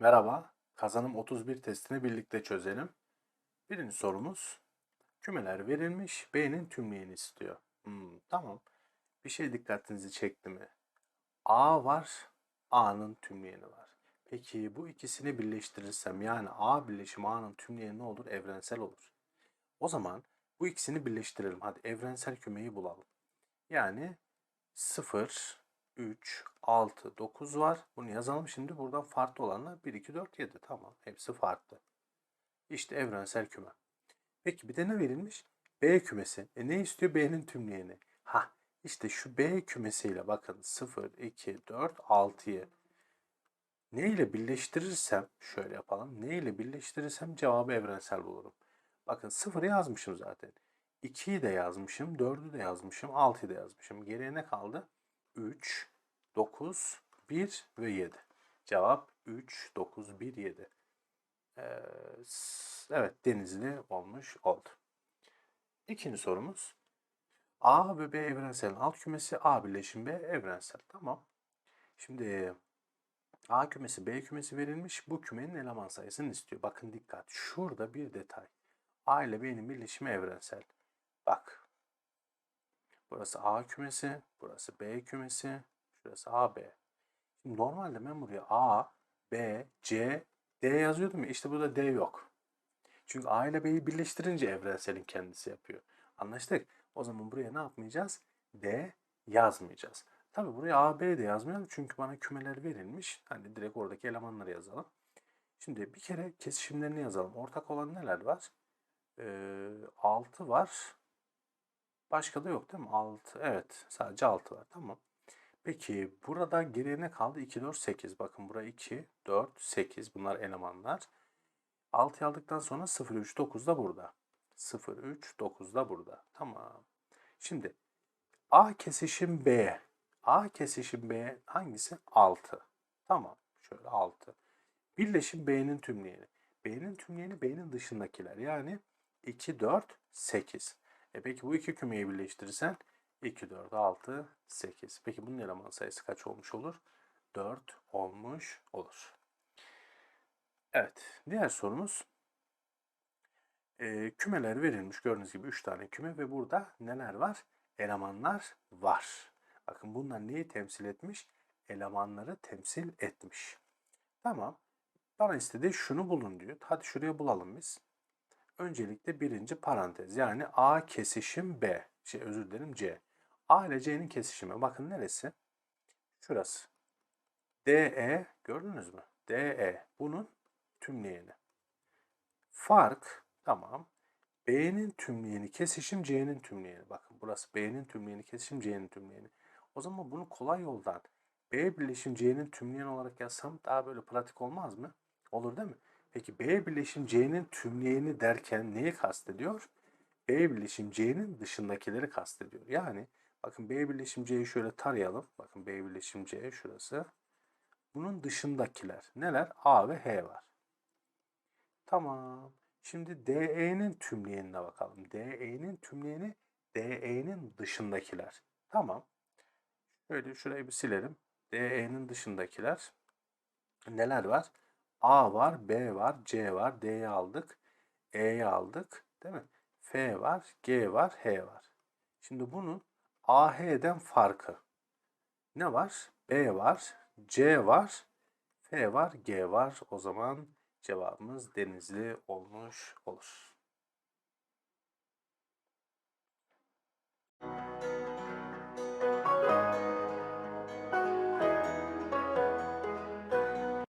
Merhaba, kazanım 31 testini birlikte çözelim. Birinci sorumuz, kümeler verilmiş, B'nin tümleyeni istiyor. Hmm, tamam, bir şey dikkatinizi çekti mi? A var, A'nın tümleyeni var. Peki bu ikisini birleştirirsem, yani A birleşim A'nın tümleyeni ne olur? Evrensel olur. O zaman bu ikisini birleştirelim. Hadi evrensel kümeyi bulalım. Yani 0, 3, 6, 9 var. Bunu yazalım şimdi. Buradan farklı olanlar 1, 2, 4, 7. Tamam. Hepsi farklı. İşte evrensel küme. Peki bir de ne verilmiş? B kümesi. E ne istiyor? B'nin tümleyeni. Ha işte şu B kümesiyle bakın 0, 2, 4, 6'yı ne ile birleştirirsem şöyle yapalım. Ne ile birleştirirsem cevabı evrensel bulurum. Bakın 0'ı yazmışım zaten. 2'yi de yazmışım, 4'ü de yazmışım, 6'yı da yazmışım. Geriye ne kaldı? 3, 9, 1 ve 7. Cevap 3, 9, 1, 7. Ee, evet denizli olmuş oldu. İkinci sorumuz. A ve B evrensel alt kümesi A birleşim B evrensel. Tamam. Şimdi A kümesi B kümesi verilmiş. Bu kümenin eleman sayısını istiyor. Bakın dikkat. Şurada bir detay. A ile B'nin birleşimi evrensel. Bak. Burası A kümesi, burası B kümesi, şurası AB. Şimdi normalde ben buraya A, B, C, D yazıyordum ya. İşte burada D yok. Çünkü A ile B'yi birleştirince evrenselin kendisi yapıyor. Anlaştık. O zaman buraya ne yapmayacağız? D yazmayacağız. Tabi buraya A, B de yazmayalım çünkü bana kümeler verilmiş. Hani direkt oradaki elemanları yazalım. Şimdi bir kere kesişimlerini yazalım. Ortak olan neler var? Ee, 6 var. Başka da yok değil mi? 6. Evet. Sadece 6 var. Tamam. Peki burada geriye ne kaldı? 2, 4, 8. Bakın buraya 2, 4, 8. Bunlar elemanlar. 6'yı aldıktan sonra 0, 3, 9 da burada. 0, 3, 9 da burada. Tamam. Şimdi A kesişim B. A kesişim B hangisi? 6. Tamam. Şöyle 6. Birleşim B'nin tümleyeni. B'nin tümleyeni B'nin dışındakiler. Yani 2, 4, 8. E peki bu iki kümeyi birleştirirsen 2, 4, 6, 8. Peki bunun eleman sayısı kaç olmuş olur? 4 olmuş olur. Evet. Diğer sorumuz. E, kümeler verilmiş. Gördüğünüz gibi 3 tane küme ve burada neler var? Elemanlar var. Bakın bunlar neyi temsil etmiş? Elemanları temsil etmiş. Tamam. Bana istediği şunu bulun diyor. Hadi şuraya bulalım biz. Öncelikle birinci parantez yani A kesişim B. Şey özür dilerim C. A ile C'nin kesişimi. Bakın neresi? Şurası. DE gördünüz mü? DE bunun tümleyeni. Fark tamam. B'nin tümleyeni kesişim C'nin tümleyeni. Bakın burası B'nin tümleyeni kesişim C'nin tümleyeni. O zaman bunu kolay yoldan B birleşim C'nin tümleyeni olarak yazsam daha böyle pratik olmaz mı? Olur değil mi? Peki B birleşim C'nin tümleyeni derken neyi kastediyor? B birleşim C'nin dışındakileri kastediyor. Yani bakın B birleşim C'yi şöyle tarayalım. Bakın B birleşim C şurası. Bunun dışındakiler neler? A ve H var. Tamam. Şimdi DE'nin tümleyenine bakalım. DE'nin tümleyeni DE'nin dışındakiler. Tamam. Şöyle şurayı bir silelim. DE'nin dışındakiler neler var? A var, B var, C var, D'yi aldık, E'yi aldık, değil mi? F var, G var, H var. Şimdi bunun AH'den farkı ne var? B var, C var, F var, G var. O zaman cevabımız denizli olmuş olur.